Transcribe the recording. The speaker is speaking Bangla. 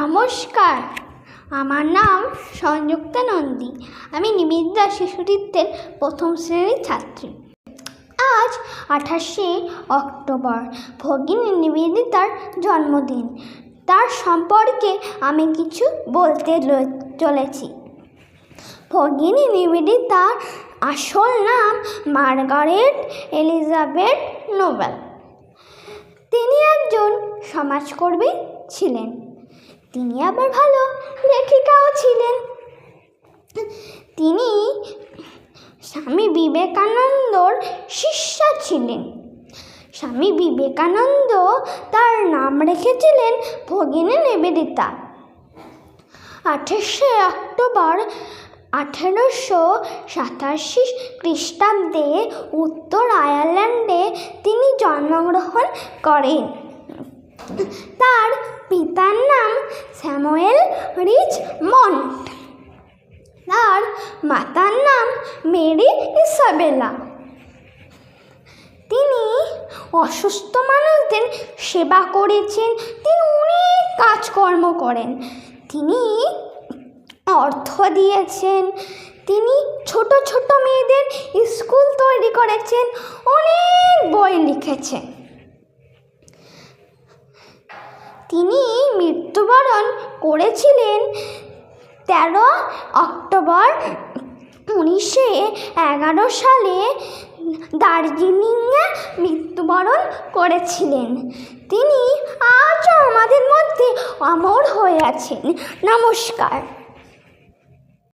নমস্কার। আমার নাম সংযুক্তা নন্দী। আমি নিবেদিতা শিশুটিত্বের প্রথম শ্রেণির ছাত্রী। আজ আঠাশে অক্টোবর, ভগিনী নিবেদিতার জন্মদিন। তার সম্পর্কে আমি কিছু বলতে চলেছি। ভগিনী নিবেদিতার আসল নাম মার্গারেট এলিজাবেথ নোবেল। তিনি একজন সমাজকর্মী ছিলেন। তিনি আবার ভালো লেখিকাও ছিলেন। তিনি স্বামী বিবেকানন্দর শিষ্যা ছিলেন। স্বামী বিবেকানন্দ তার নাম রেখেছিলেন ভগিনী নিবেদিতা। আঠাশে অক্টোবর আঠেরোশো সাতাশি খ্রিস্টাব্দে উত্তর আয়ারল্যান্ডে তিনি জন্মগ্রহণ করেন। তার পিতার নাম স্যামুয়েল রিচ মন্ট। তার মাতার নাম মেরি ইসাবেলা। তিনি অসুস্থ মানুষদের সেবা করেছেন, তিনি অনেক কাজকর্ম করেন। তিনি অর্থ দিয়েছেন, তিনি ছোট ছোট মেয়েদের স্কুল তৈরি করেছেন, অনেক বই লিখেছেন। তিনি মৃত্যুবরণ করেছিলেন তেরো অক্টোবর উনিশশো এগারো সালে দার্জিলিংয়ে মৃত্যুবরণ করেছিলেন। তিনি আজও আমাদের মধ্যে অমর হয়ে আছেন। নমস্কার।